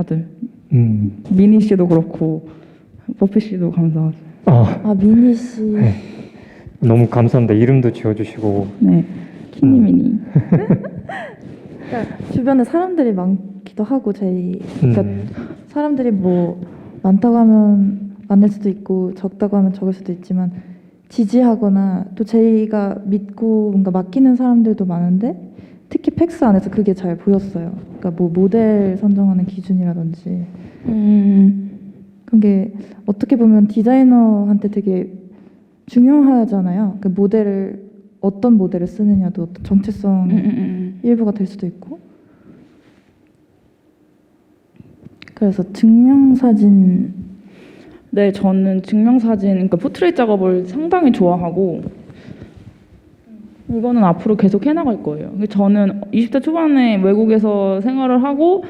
다들 음. 미니 씨도 그렇고 버피 씨도 감사하죠. 아, 아 미니 씨. 네. 너무 감사합니다. 이름도 지어주시고. 네, 키니 음. 미니. 그러니까 주변에 사람들이 많기도 하고 저희 그러니까 음. 사람들이 뭐 많다고 하면 많을 수도 있고 적다고 하면 적을 수도 있지만 지지하거나 또 저희가 믿고 뭔가 맡기는 사람들도 많은데 특히 팩스 안에서 그게 잘 보였어요. 그러니까 뭐 모델 선정하는 기준이라든지 음, 그게 어떻게 보면 디자이너한테 되게 중요하잖아요. 그 모델을 어떤 모델을 쓰느냐도 어떤 정체성 음, 음, 음. 일부가 될 수도 있고. 그래서 증명 사진 네, 저는 증명사진, 그러니까 포트레이 작업을 상당히 좋아하고 이거는 앞으로 계속 해나갈 거예요. 저는 20대 초반에 외국에서 생활을 하고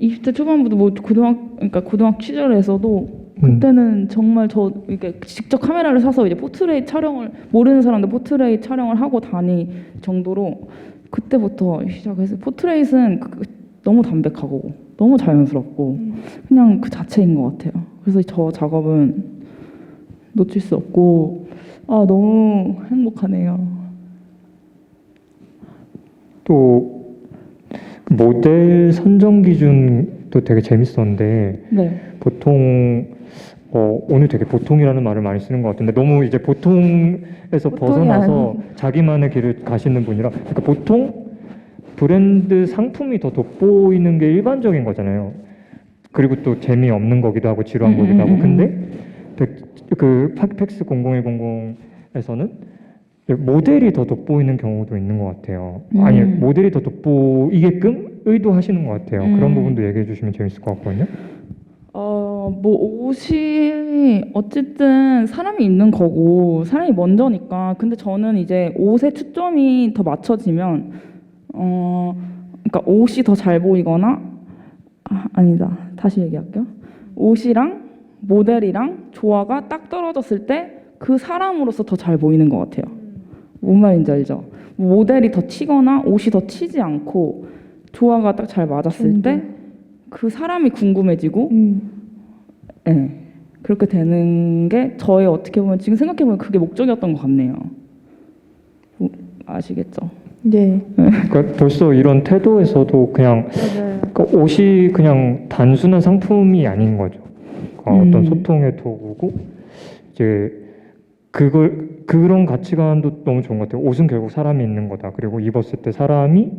20대 초반부터 뭐 고등학 그러니까 고등학 시절에서도 음. 그때는 정말 저 이렇게 직접 카메라를 사서 이제 포트레이 촬영을 모르는 사람들 포트레이 촬영을 하고 다니 정도로 그때부터 시작해서 포트레이는 그- 너무 담백하고 너무 자연스럽고 그냥 그 자체인 것 같아요. 그래서 저 작업은 놓칠 수 없고 아 너무 행복하네요. 또그 모델 선정 기준도 되게 재밌었는데 네. 보통 어, 오늘 되게 보통이라는 말을 많이 쓰는 것 같은데 너무 이제 보통에서 벗어나서 자기만의 길을 가시는 분이라 그러니까 보통 브랜드 상품이 더 돋보이는 게 일반적인 거잖아요. 그리고 또 재미없는 거기도 하고 지루한 음, 거기도 음, 하고 음, 근데 백- 그 팍팩스 00100에서는 모델이 더 돋보이는 경우도 있는 것 같아요. 아니 음. 모델이 더 돋보이게끔 의도하시는 것 같아요. 그런 음. 부분도 얘기해 주시면 재밌을 것 같거든요. 어, 뭐 옷이 어쨌든 사람이 입는 거고 사람이 먼저니까. 근데 저는 이제 옷에 초점이 더 맞춰지면 어, 그러니까 옷이 더 잘 보이거나 아, 아니다. 다시 얘기할게요. 옷이랑 모델이랑 조화가 딱 떨어졌을 때 그 사람으로서 더 잘 보이는 것 같아요. 뭔 말인지 알죠? 모델이 더 치거나 옷이 더 치지 않고 조화가 딱 잘 맞았을 때 그 사람이 궁금해지고 음. 네. 그렇게 되는 게 저의 어떻게 보면 지금 생각해 보면 그게 목적이었던 것 같네요. 뭐, 아시겠죠? 네. 그러니까 벌써 이런 태도에서도 그냥. 그러니까 옷이 그냥 단순한 상품이 아닌 거죠. 그러니까 음. 어떤 소통의 도구고 이제 그걸 그런 가치관도 너무 좋은 것 같아요. 옷은 결국 사람이 있는 거다. 그리고 입었을 때 사람이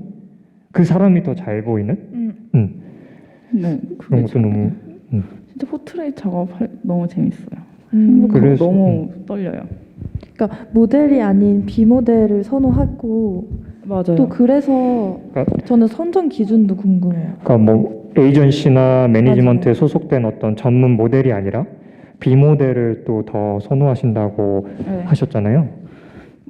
그 사람이 더 잘 보이는 음. 음, 네. 그런 것도 너무 음. 진짜 포트레이 작업 할, 너무 재밌어요. 음. 그래서- 너무 떨려요. 그러니까 모델이 아닌 비모델을 선호하고 맞아요. 또 그래서 그러니까, 저는 선정 기준도 궁금해요. 그러니까 뭐 에이전시나 매니지먼트에 소속된 어떤 전문 모델이 아니라 비모델을 또 더 선호하신다고 네. 하셨잖아요.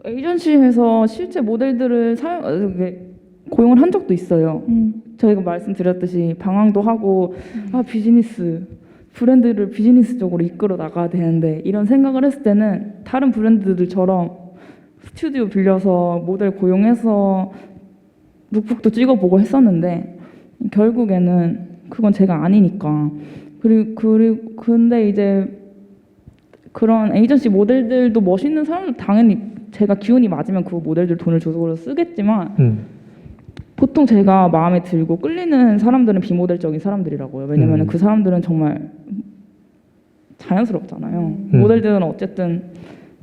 에이전시에서 실제 모델들을 사용 어, 이게 고용을 한 적도 있어요. 음. 저희가 말씀드렸듯이 방황도 하고 아 비즈니스 브랜드를 비즈니스적으로 이끌어 나가야 되는데 이런 생각을 했을 때는 다른 브랜드들처럼 스튜디오 빌려서 모델 고용해서 룩북도 찍어보고 했었는데 결국에는 그건 제가 아니니까 그리고 그리고 근데 이제 그런 에이전시 모델들도 멋있는 사람들 당연히 제가 기운이 맞으면 그 모델들 돈을 줘서 쓰겠지만 음. 보통 제가 마음에 들고 끌리는 사람들은 비모델적인 사람들이라고요. 왜냐면 음. 그 사람들은 정말 자연스럽잖아요. 음. 모델들은 어쨌든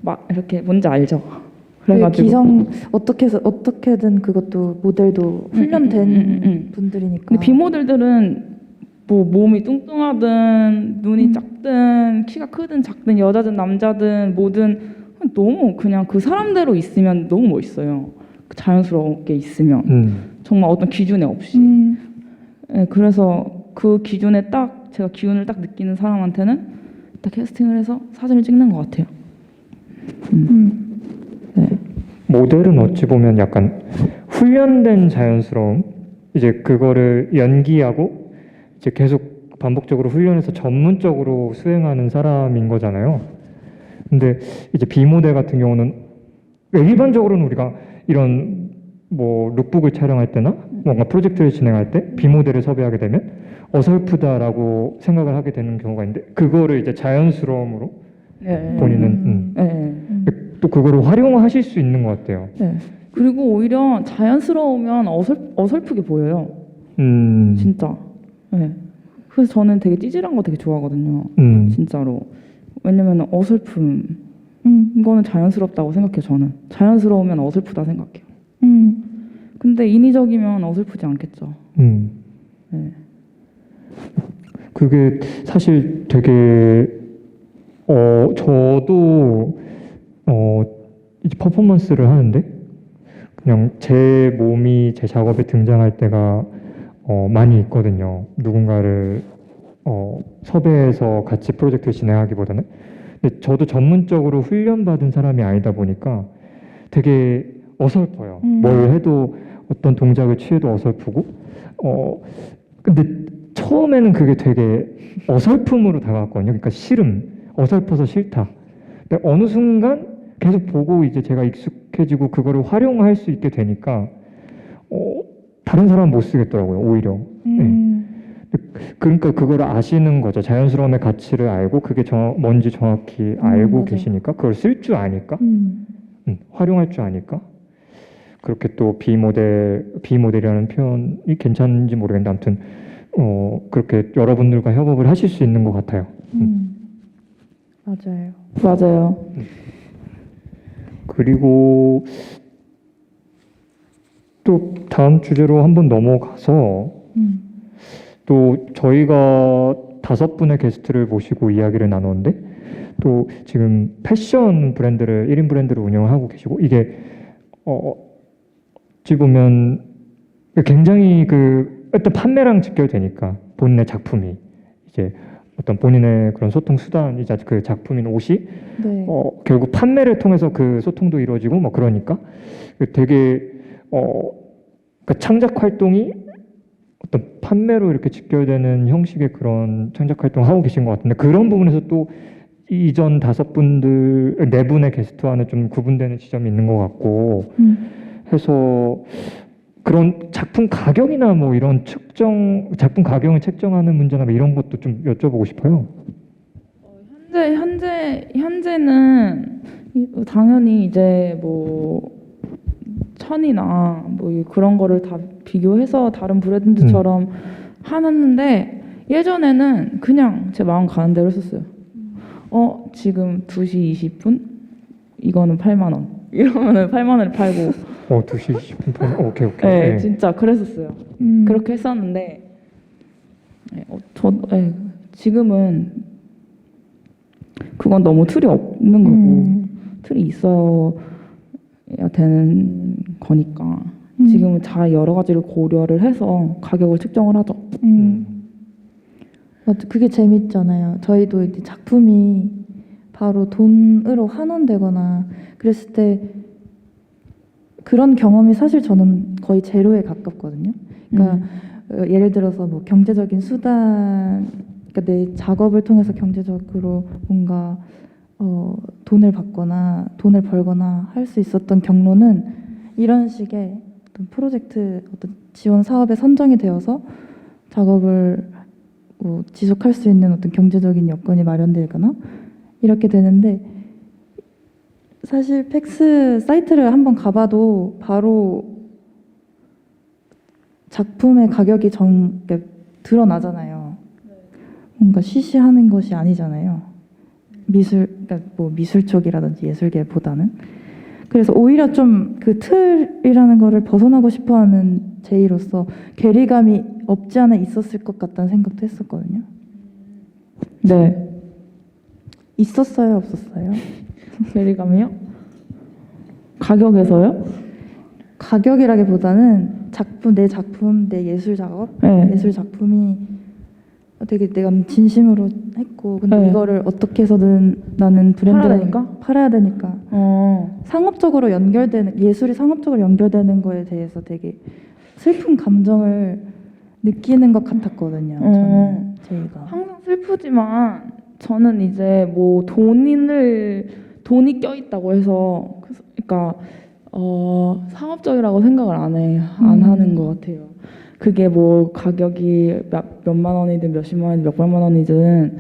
막 이렇게 뭔지 알죠. 그 그래가지고 기성 어떻게 해서 어떻게든 그것도 모델도 훈련된 음, 음, 음, 음. 분들이니까. 근데 비모델들은 뭐 몸이 뚱뚱하든 눈이 음. 작든 키가 크든 작든 여자든 남자든 뭐든 너무 그냥 그 사람대로 있으면 너무 멋있어요. 자연스럽게 있으면 음. 정말 어떤 기준에 없이. 음. 네, 그래서 그 기준에 딱 제가 기운을 딱 느끼는 사람한테는 딱 캐스팅을 해서 사진을 찍는 것 같아요. 음. 네. 모델은 어찌 보면 약간 훈련된 자연스러움 이제 그거를 연기하고 이제 계속 반복적으로 훈련해서 전문적으로 수행하는 사람인 거잖아요. 근데 이제 비모델 같은 경우는 일반적으로는 우리가 이런 뭐 룩북을 촬영할 때나 뭔가 프로젝트를 진행할 때 비모델을 섭외하게 되면 어설프다라고 생각을 하게 되는 경우가 있는데 그거를 이제 자연스러움으로 네. 본인은 음. 네. 음. 또 그거를 활용하실 수 있는 것 같아요. 네. 그리고 오히려 자연스러우면 어설, 어설프게 보여요. 음, 진짜. 네. 그래서 저는 되게 찌질한 거 되게 좋아하거든요. 음, 진짜로. 왜냐면 어설픔 음. 이거는 자연스럽다고 생각해요. 저는 자연스러우면 어설프다 생각해요. 음. 근데 인위적이면 어설프지 않겠죠. 음. 네. 그게 사실 되게 어 저도 어 이제 퍼포먼스를 하는데 그냥 제 몸이 제 작업에 등장할 때가 어 많이 있거든요. 누군가를 어 섭외해서 같이 프로젝트를 진행하기보다는 근데 저도 전문적으로 훈련받은 사람이 아니다 보니까 되게 어설퍼요. 음. 뭘 해도 어떤 동작을 취해도 어설프고 어 근데 처음에는 그게 되게 어설픔으로 다가왔거든요. 그러니까 싫음, 어설퍼서 싫다. 근데 어느 순간 계속 보고 이제 제가 익숙해지고 그거를 활용할 수 있게 되니까 어, 다른 사람 못 쓰겠더라고요. 오히려. 음. 그러니까 그걸 아시는 거죠. 자연스러움의 가치를 알고 그게 정, 뭔지 정확히 알고 맞아요. 계시니까 그걸 쓸 줄 아니까 음. 음, 활용할 줄 아니까 그렇게 또 비모델 비모델이라는 표현이 괜찮은지 모르겠는데 아무튼 어 그렇게 여러분들과 협업을 하실 수 있는 것 같아요. 음. 맞아요. 맞아요. 그리고 또 다음 주제로 한번 넘어가서 음. 또 저희가 다섯 분의 게스트를 모시고 이야기를 나누는데 또 지금 패션 브랜드를 1인 브랜드를 운영을 하고 계시고 이게 어 어찌 보면 굉장히 그 일단 판매랑 직결되니까 본인의 작품이 이제 어떤 본인의 그런 소통 수단이자 그 작품인 옷이 네. 어, 결국 판매를 통해서 그 소통도 이루어지고 뭐 그러니까 되게 어, 그 창작 활동이 어떤 판매로 이렇게 직결되는 형식의 그런 창작 활동을 하고 계신 것 같은데 그런 부분에서 또 이전 다섯 분들 네 분의 게스트와는 좀 구분되는 지점이 있는 것 같고 음. 해서 그런 작품 가격이나 뭐 이런 측정 작품 가격을 책정하는 문제나 뭐 이런 것도 좀 여쭤보고 싶어요. 현재 현재 현재는 이- 당연히 이제 뭐 천이나 뭐 이- 그런 거를 다 비교해서 다른 브랜드처럼 하는데 예전에는 그냥 제 마음 가는 대로 했었어요. 어 지금 2시 20분 이거는 8만 원 이러면은 8만 원에 팔고 어, 2시 10분 편. 오케이, 오케이. 네, 네. 진짜 그랬었어요. 음. 그렇게 했었는데 네, 어, 저 네, 지금은 그건 너무 틀이 없는 거고 음. 틀이 있어야 되는 거니까 음. 지금은 다 여러 가지를 고려를 해서 가격을 측정을 하죠. 음. 맞아, 그게 재밌잖아요. 저희도 이제 작품이 바로 돈으로 환원되거나 그랬을 때 그런 경험이 사실 저는 거의 제로에 가깝거든요. 그러니까 음. 어, 예를 들어서 뭐 경제적인 수단, 그러니까 내 작업을 통해서 경제적으로 뭔가 어, 돈을 받거나 돈을 벌거나 할 수 있었던 경로는 이런 식의 어떤 프로젝트 어떤 지원 사업에 선정이 되어서 작업을 뭐 지속할 수 있는 어떤 경제적인 여건이 마련되거나 이렇게 되는데 사실 팩스 사이트를 한번 가봐도 바로 작품의 가격이 정 그러니까 드러나잖아요. 뭔가 시시하는 것이 아니잖아요. 미술 그러니까 뭐 미술 쪽이라든지 예술계보다는 그래서 오히려 좀 그 틀이라는 거를 벗어나고 싶어하는 제이로서 괴리감이 없지 않아 있었을 것 같다는 생각도 했었거든요. 네, 있었어요, 없었어요? 괴리감이요? 가격에서요? 가격이라기보다는 작품 내 작품 내 예술 작업 네. 예술 작품이 되게 내가 진심으로 했고 근데 네. 이거를 어떻게 해서든 나는 브랜드를 팔아야 되니까? 팔아야 되니까 어, 상업적으로 연결되는 예술이 상업적으로 연결되는 거에 대해서 되게 슬픈 감정을 느끼는 것 같았거든요. 어. 저는 제이가. 항상 슬프지만 저는 이제 뭐 돈을 돈이 껴 있다고 해서 그- 그러니까 어, 상업적이라고 생각을 안 해, 안 음. 하는 것 같아요. 그게 뭐 가격이 몇, 몇만 원이든 몇십만 원이든 몇백만 원이든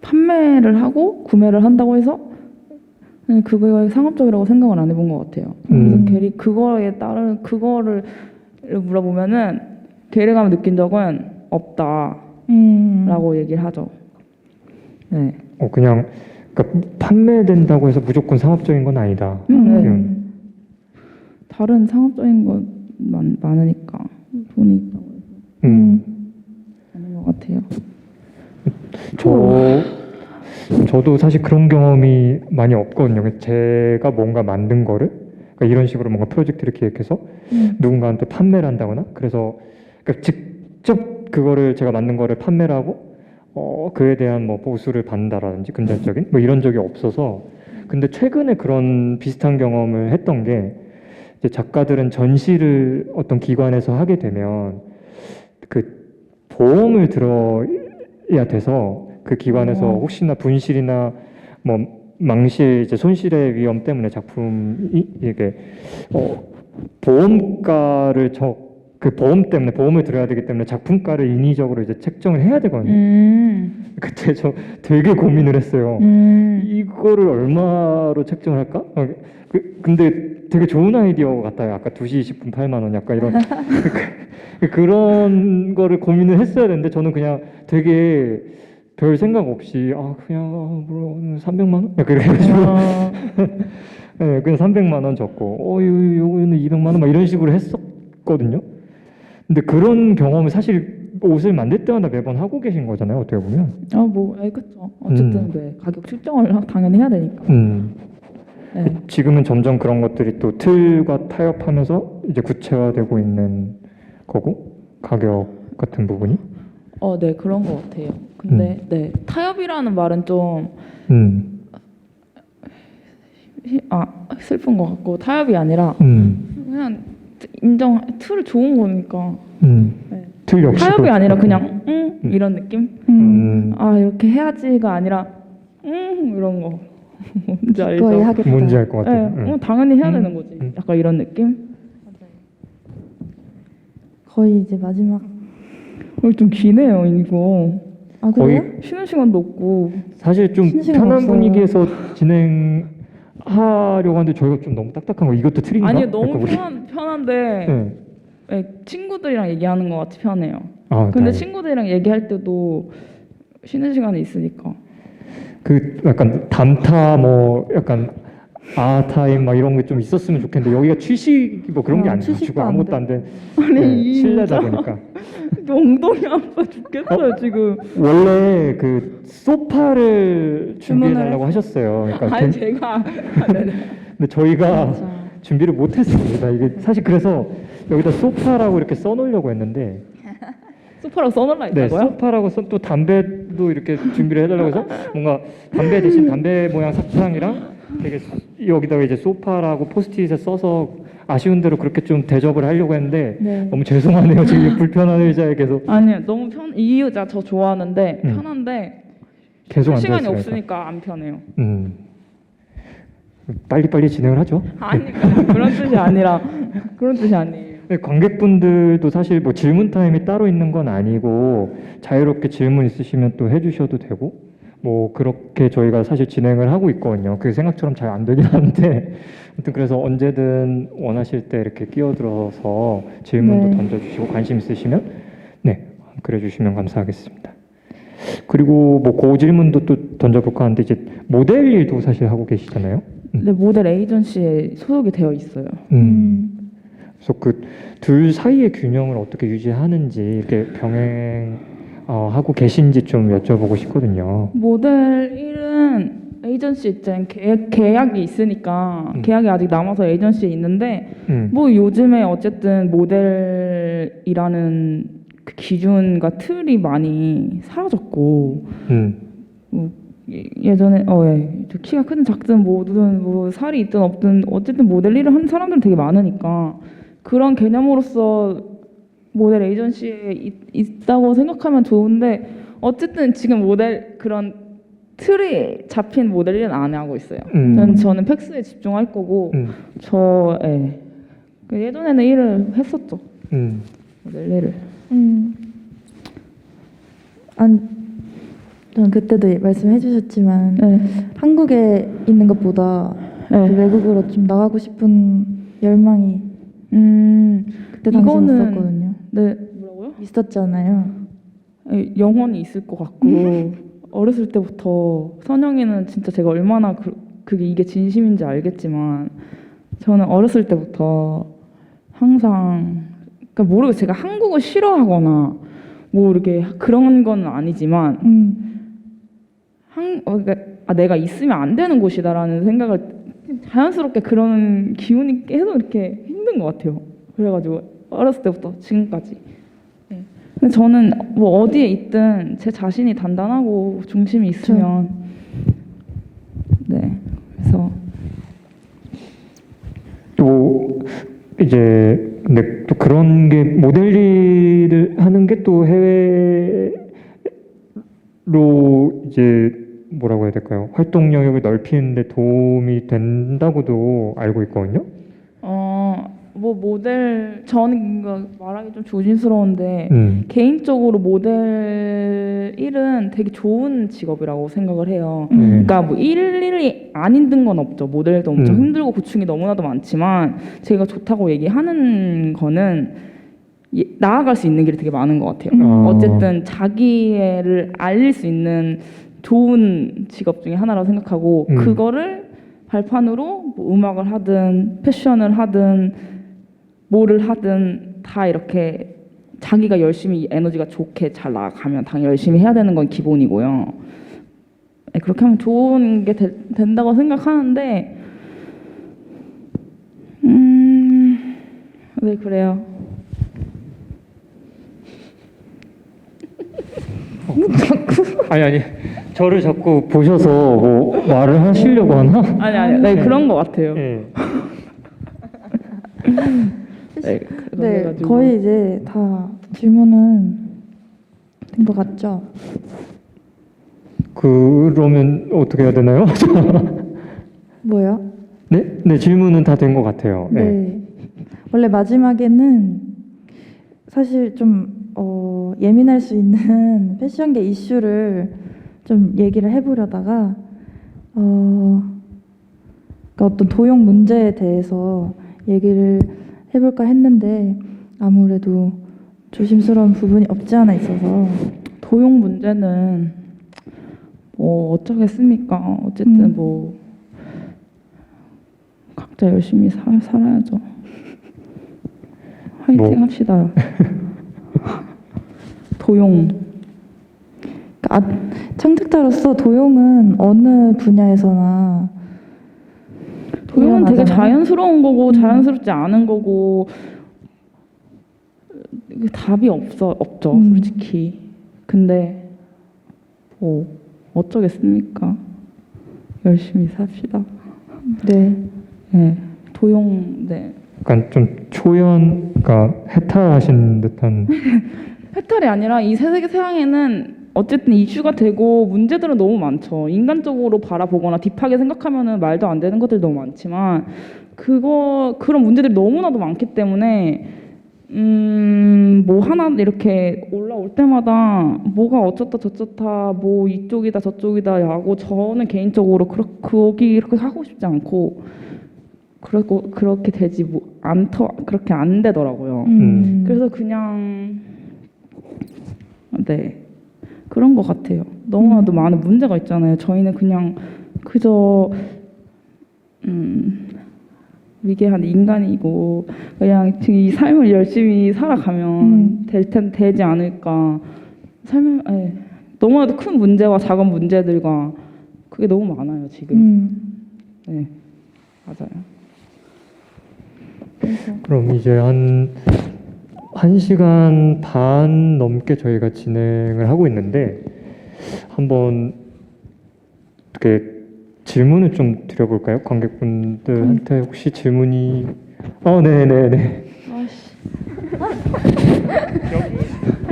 판매를 하고 구매를 한다고 해서 그냥 그거에 상업적이라고 생각을 안 해본 것 같아요. 그래서 음. 게리 그거에 따른 그거를 물어보면은 괴리감을 느낀 적은 없다라고 음. 얘기를 하죠. 네. 어, 그냥 그러니까 판매된다고 해서 무조건 상업적인 건 아니다. 음, 네. 그냥 다른 상업적인 것 많, 많으니까 돈이 있다고 해서 음. 하는 것 같아요. 저 저도 사실 그런 경험이 많이 없거든요. 제가 뭔가 만든 거를 그러니까 이런 식으로 뭔가 프로젝트를 기획해서 음. 누군가한테 판매를 한다거나 그래서 그러니까 직접 그거를 제가 만든 거를 판매를 하고 어, 그에 대한 뭐 보수를 받는다라든지 금전적인 뭐 이런 적이 없어서 근데 최근에 그런 비슷한 경험을 했던 게 작가들은 전시를 어떤 기관에서 하게 되면 그 보험을 들어야 돼서 그 기관에서 어. 혹시나 분실이나 뭐 망실 이제 손실의 위험 때문에 작품이 이게 어, 보험가를 저 그 보험 때문에 보험을 들어야 되기 때문에 작품가를 인위적으로 이제 책정을 해야 되거든요. 음. 그때 저 되게 고민을 했어요. 음. 이거를 얼마로 책정을 할까? 어, 그, 근데 되게 좋은 아이디어 같아요. 아까 2시 20분 8만 원 약간 이런 그, 그런 거를 고민을 했어야 되는데 저는 그냥 되게 별 생각 없이 아 그냥 아, 뭐 300만 원? 약간 이렇게 해가지고 어, 네, 그냥 300만 원 적고 어 요, 요거는 200만 원 막 이런 식으로 했었거든요. 근데 그런 경험을 사실 옷을 만들 때마다 매번 하고 계신 거잖아요. 어떻게 보면. 아, 뭐, 예, 그쵸. 어쨌든, 음. 네. 가격 측정을 하- 당연히 해야 되니까. 음. 네. 지금은 점점 그런 것들이 또 틀과 타협하면서 이제 구체화되고 있는 거고 가격 같은 부분이. 어, 네, 그런 것 같아요. 근데, 네. 타협이라는 말은 좀, 음. 히- 아, 슬픈 것 같고, 타협이 아니라, 음. 그냥 인정, 틀 좋은 거니까. 음. 네. 틀 역시. 타협이 아니라 그냥, 응? 음. 이런 느낌? 음. 음. 아, 이렇게 해야지가 아니라, 응? 이런 거. 뭔지 알죠? 하겠다. 뭔지 알것 네, 같아요. 음. 어, 당연히 해야 음. 되는 거지. 음. 약간 이런 느낌? 거의 이제 마지막. 어, 좀 기네요, 이거. 아 거의 그래요? 쉬는 시간도 없고. 사실 좀 시간 편한 없어요. 분위기에서 진행 하려고 하는데 저희가 좀 너무 딱딱한 거 이것도 틀인가? 아니, 약간 너무 편한, 편한데, 네. 네, 친구들이랑 얘기하는 것 같이 편해요. 아, 근데 다행이다. 친구들이랑 얘기할 때도 쉬는 시간이 있으니까. 그 약간 담타 뭐 약간 아 타임 막 이런 게 좀 있었으면 좋겠는데 여기가 취식 뭐 그런 게 아, 아니고 취식도 안 아무것도 돼. 안 돼. 아니, 네, 이 실내다 보니까 엉덩이 아파 죽겠어요, 지금. 원래 그 소파를 준비해 달라고 하셨어요. 그러니까 아니, 전- 제가. 네네. 근데 저희가 맞아. 준비를 못 했습니다. 이게 사실 그래서 여기다 소파라고 이렇게 써놓으려고 했는데 소파라고 써놓으라 네, 했다고요? 소파라고 써, 또 담배도 이렇게 준비를 해달라고 해서 뭔가 담배 대신 담배 모양 사탕이랑 되게 소- 여기다가 이제 소파라고 포스트잇에 써서 아쉬운 대로 그렇게 좀 대접을 하려고 했는데 네. 너무 죄송하네요. 지금 불편한 의자에 계속 아니요, 너무 편, 이 의자 저 좋아하는데, 음. 편한데, 계속 쉴 앉아 시간이 있으니까. 없으니까 안 편해요. 음. 빨리 빨리 진행을 하죠. 아니, 그런 뜻이 아니라, 그런 뜻이 아니에요. 네, 관객분들도 사실 뭐 질문 타임이 따로 있는 건 아니고 자유롭게 질문 있으시면 또 해주셔도 되고 뭐 그렇게 저희가 사실 진행을 하고 있거든요. 그 생각처럼 잘 안 되긴 하는데 아무튼 그래서 언제든 원하실 때 이렇게 끼어들어서 질문도 네. 던져주시고 관심 있으시면 네 그래주시면 감사하겠습니다. 그리고 뭐그 질문도 또 던져볼까 하는데 이제 모델 일도 사실 하고 계시잖아요. 음. 네, 모델 에이전시에 소속이 되어 있어요. 음. 그래서 그 둘 사이의 균형을 어떻게 유지하는지 이렇게 병행 어, 하고 계신지 좀 여쭤보고 싶거든요. 모델 1은 에이전시 있잖아요. 계약, 계약이 있으니까 음. 계약이 아직 남아서 에이전시에 있는데 음, 뭐 요즘에 어쨌든 모델이라는 그 기준과 틀이 많이 사라졌고 음, 예- 예전에 어 예. 저 키가 크든 작든 뭐든 뭐 살이 있든 없든 어쨌든 모델 일을 하는 사람들은 되게 많으니까 그런 개념으로서 모델 에이전시에 있, 있다고 생각하면 좋은데 어쨌든 지금 모델 그런 틀이 잡힌 모델 일은 안 하고 있어요. 음, 저는, 저는 팩스에 집중할 거고 음. 저 예. 그 예전에는 일을 했었죠. 음. 넬레를. 음. 안, 전 그때도 말씀해 주셨지만 네. 한국에 있는 것보다 네. 외국으로 좀 나가고 싶은 열망이 음. 그때 당시 이거는- 있었거든요. 네. 뭐라고요? 있었잖아요. 예, 영원히 있을 것 같고 어렸을 때부터 선영이는 진짜 제가 얼마나 그, 그게 이게 진심인지 알겠지만 저는 어렸을 때부터 항상 그러니까 모르고 제가 한국을 싫어하거나 뭐 이렇게 그런 건 아니지만 음. 한 어, 그러니까 아, 내가 있으면 안 되는 곳이다라는 생각을 자연스럽게 그런 기운이 계속 이렇게 힘든 것 같아요. 그래가지고 어렸을 때부터 지금까지. 네. 근데 저는 뭐 어디에 있든 제 자신이 단단하고 중심이 있으면 네 그래서 또 이제 근데 또 그런 게 모델 일을 하는 게 또 해외로 이제 뭐라고 해야 될까요? 활동 영역을 넓히는 데 도움이 된다고도 알고 있거든요. 어뭐 모델 저는 이거 말하기 좀 조심스러운데 음. 개인적으로 모델 일은 되게 좋은 직업이라고 생각을 해요. 네. 그러니까 뭐 일일이 안 힘든 건 없죠. 모델도 엄청 음. 힘들고 고충이 너무나도 많지만 제가 좋다고 얘기하는 거는 예- 나아갈 수 있는 길이 되게 많은 것 같아요. 음. 어쨌든 자기를 알릴 수 있는 좋은 직업 중에 하나라고 생각하고 음. 그거를 발판으로 뭐 음악을 하든 패션을 하든 뭐를 하든 다 이렇게 자기가 열심히 에너지가 좋게 잘 나가면 당연히 열심히 해야 되는 건 기본이고요. 네, 그렇게 하면 좋은 게 되- 된다고 생각하는데, 음, 네 그래요. 아니 아니 저를 자꾸 보셔서 뭐 말을 하시려고 하나? 아니 아니, 네 그런 것 같아요. 네. 네, 네. 거의 이제 다 질문은 된 것 같죠? 그러면 어떻게 해야 되나요? 뭐요? 네, 네 질문은 다 된 것 같아요. 네. 네. 원래 마지막에는 사실 좀 어, 예민할 수 있는 패션계 이슈를 좀 얘기를 해보려다가 어, 그러니까 어떤 도용 문제에 대해서 얘기를 해볼까 했는데 아무래도 조심스러운 부분이 없지 않아 있어서 도용 문제는 뭐 어쩌겠습니까? 어쨌든 음. 뭐 각자 열심히 살, 살아야죠. 화이팅 뭐. 합시다. 도용 그러니까 아, 창작자로서 도용은 어느 분야에서나 도용은 되게 일어나잖아요. 자연스러운 거고 음. 자연스럽지 않은 거고 그 답이 없어 없죠 음. 솔직히. 근데 뭐 어쩌겠습니까? 열심히 삽시다. 네. 네, 도용 네. 약간 좀 초연, 그러니까 해탈하신 듯한. 해탈이 아니라 이 세계 세상에는 어쨌든 이슈가 되고 문제들은 너무 많죠. 인간적으로 바라보거나 딥하게 생각하면은 말도 안 되는 것들이 너무 많지만 그거 그런 문제들이 너무나도 많기 때문에 음 뭐 하나 이렇게 올라올 때마다 뭐가 어쩌다 저쩌다 뭐 이쪽이다 저쪽이다 하고 저는 개인적으로 그렇 거기 이렇게 하고 싶지 않고 그러고 그렇게 되지 뭐 않더 그렇게 안 되더라고요. 음. 그래서 그냥 네 그런 것 같아요. 너무나도 많은 문제가 있잖아요. 저희는 그냥 그저 음, 위계한 인간이고 그냥 지금 이 삶을 열심히 살아가면 음. 될 텐 되지 않을까. 삶을 예. 너무나도 큰 문제와 작은 문제들과 그게 너무 많아요 지금. 음. 네 맞아요. 그럼 이제 한, 한 시간 반 넘게 저희가 진행을 하고 있는데, 한번 어떻게 질문을 좀 드려볼까요? 관객분들한테 혹시 질문이, 어, 네네네.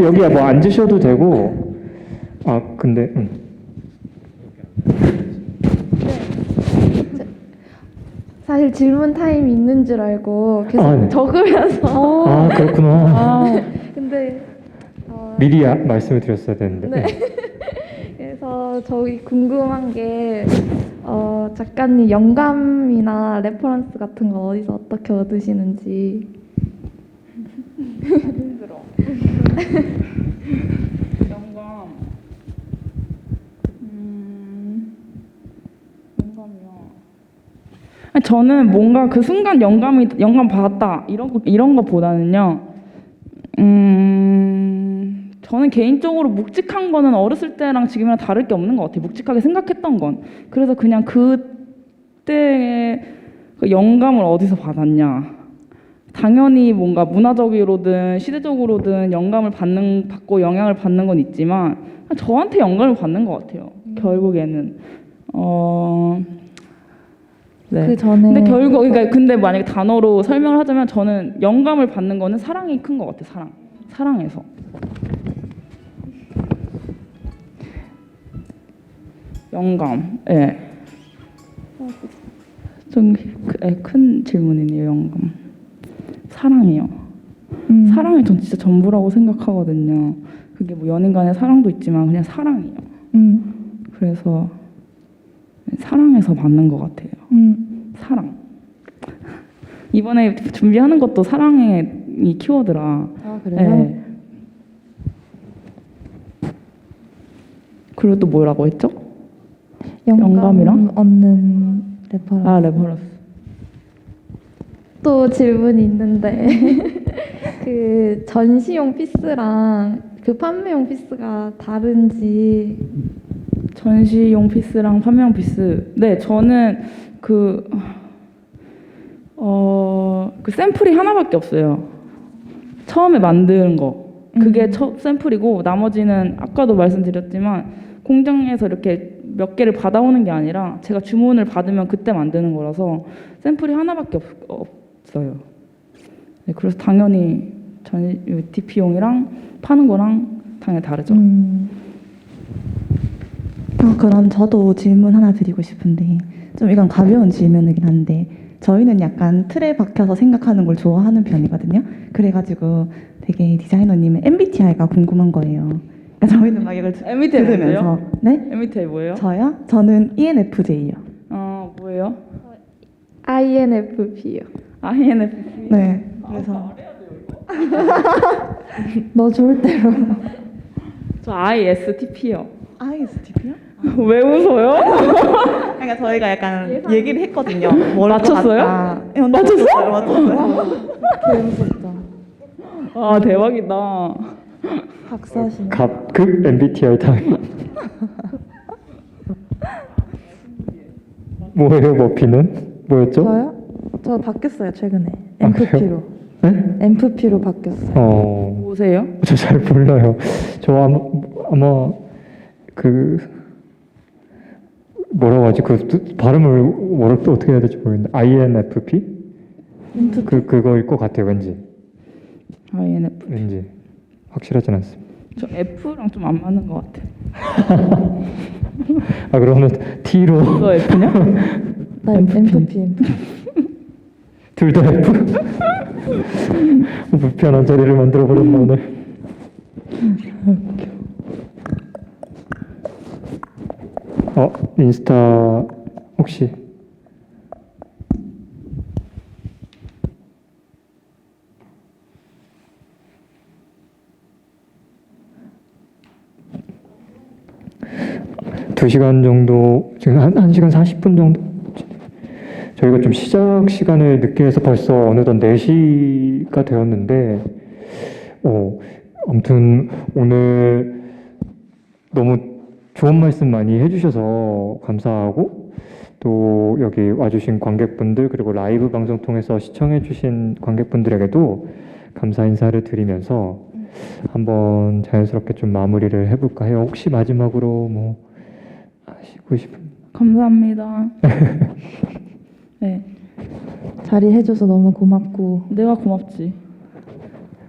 여기야 뭐 앉으셔도 되고, 아, 근데, 음. 사실 질문 타임이 있는 줄 알고 계속 아, 네. 적으면서 아 그렇구나. 아, 근데 어, 미리 아- 말씀을 드렸어야 되는데. 네. 그래서 저희 궁금한 게 어, 작가님 영감이나 레퍼런스 같은 거 어디서 어떻게 얻으시는지 힘들어. 영감. 음, 영감이요. 아니, 저는 뭔가 그 순간 영감이 영감 받았다 이런 거 이런 거보다는요. 음, 저는 개인적으로 묵직한 거는 어렸을 때랑 지금이랑 다를 게 없는 것 같아요. 묵직하게 생각했던 건. 그래서 그냥 그때 그 영감을 어디서 받았냐. 당연히 뭔가 문화적으로든 시대적으로든 영감을 받는 받고 영향을 받는 건 있지만 저한테 영감을 받는 것 같아요. 결국에는 어. 네. 그 전에 근데 결국 그러니까 근데 만약에 단어로 설명을 하자면 저는 영감을 받는 거는 사랑이 큰 것 같아요. 사랑. 사랑에서. 영감. 예. 좀큰 질문이네요. 영감. 사랑이요. 음, 사랑이 전 진짜 전부라고 생각하거든요. 그게 뭐 연인 간의 사랑도 있지만 그냥 사랑이요. 음, 그래서 사랑에서 받는 것 같아요. 음, 사랑. 이번에 준비하는 것도 사랑의 이 키워드라. 아 그래요? 네. 그리고 또 뭐라고 했죠? 영감 영감 이랑? 얻는 레퍼런스. 아 레퍼런스. 또 질문이 있는데 그 전시용 피스랑 그 판매용 피스가 다른지 전시용 피스랑 판매용 피스. 네, 저는 그, 어, 그 샘플이 하나밖에 없어요. 처음에 만든 거. 그게 음. 첫 샘플이고, 나머지는 아까도 말씀드렸지만, 공장에서 이렇게 몇 개를 받아오는 게 아니라, 제가 주문을 받으면 그때 만드는 거라서, 샘플이 하나밖에 없, 없어요. 네, 그래서 당연히 전, DP용이랑 파는 거랑 당연히 다르죠. 음, 아, 그럼 저도 질문 하나 드리고 싶은데 좀 이건 가벼운 질문이긴 한데 저희는 약간 틀에 박혀서 생각하는 걸 좋아하는 편이거든요. 그래가지고 되게 디자이너님의 MBTI가 궁금한 거예요. 그러니까 저희는 막 이걸 MBTI 들으면서 뭔데요? 네? MBTI 뭐예요? 저요? 저는 ENFJ요. 어, 뭐예요? INFP요. INFP. 네. 그래서 너 좋을 대로. 저 ISTP요. ISTP요? 왜 웃어요? 그러니까 저희가 약간 얘기를 했거든요. 뭘 맞췄어요? 받았다. 네, 맞췄어요? 맞췄어요. 개무섭다. 아 대박이다. 박사시네. 갑급 MBTI 타입. 뭐예요, 머피는? 뭐였죠? 저요? 저 바뀌었어요 최근에. 아, MFP로. 네? MFP로 바뀌었어요. 어, 뭐세요? 저 잘 몰라요. 저 아마, 아마 그 뭐라고 하지? 그 뜻- 발음을 뭐라 또 어떻게 해야 될지 모르겠는데 INFP? 그 그거일 것 같아요, 왠지. INF. 왠지 확실하진 않습니다. 저 F랑 좀 안 맞는 것 같아. 아 그러면 T로 너 F냐? 나 MFP. 둘다 F. 불편한 자리를 만들어 버렸나 오늘. 어 인스타 혹시? 두 시간 정도 지금 한, 한 시간 40분 정도? 저희가 좀 시작 시간을 늦게 해서 벌써 어느덧 4시가 되었는데 어 아무튼 오늘 너무 좋은 말씀 많이 해주셔서 감사하고 또 여기 와주신 관객분들 그리고 라이브 방송 통해서 시청해주신 관객분들에게도 감사 인사를 드리면서 한번 자연스럽게 좀 마무리를 해볼까 해요. 혹시 마지막으로 뭐 하시고 싶은 감사합니다. 네, 자리 해줘서 너무 고맙고 내가 고맙지.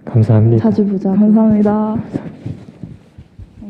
감사합니다. 자주 보자. 감사합니다.